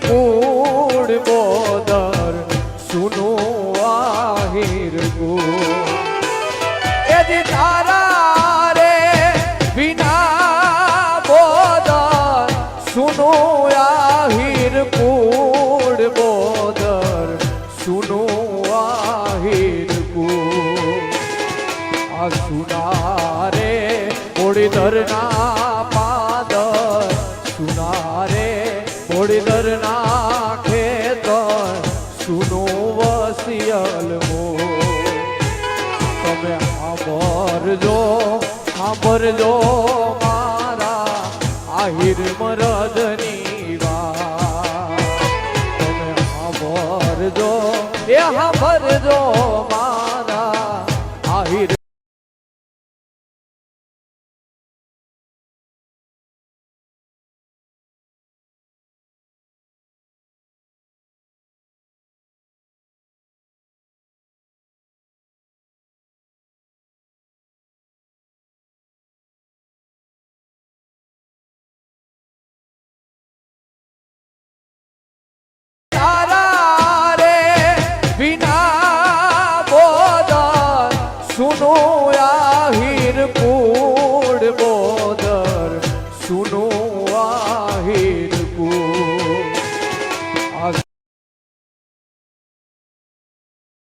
Food બોદર સુનો આહિર કુડ એજી તારા રે વિના બોદર સુનો આહિર કુડ બોદર સુનો આહિર કુડ આ સુનારે હોળીધરના પાદર હોળીધરના તો સુનો વસિયલ મો તમે સાંભળજો સાંભળજો મારા આહિર મરદની વાત. તમે સાંભળજો એ સાંભળજો મારા આહિર તારા રે વિના બોદર સુનું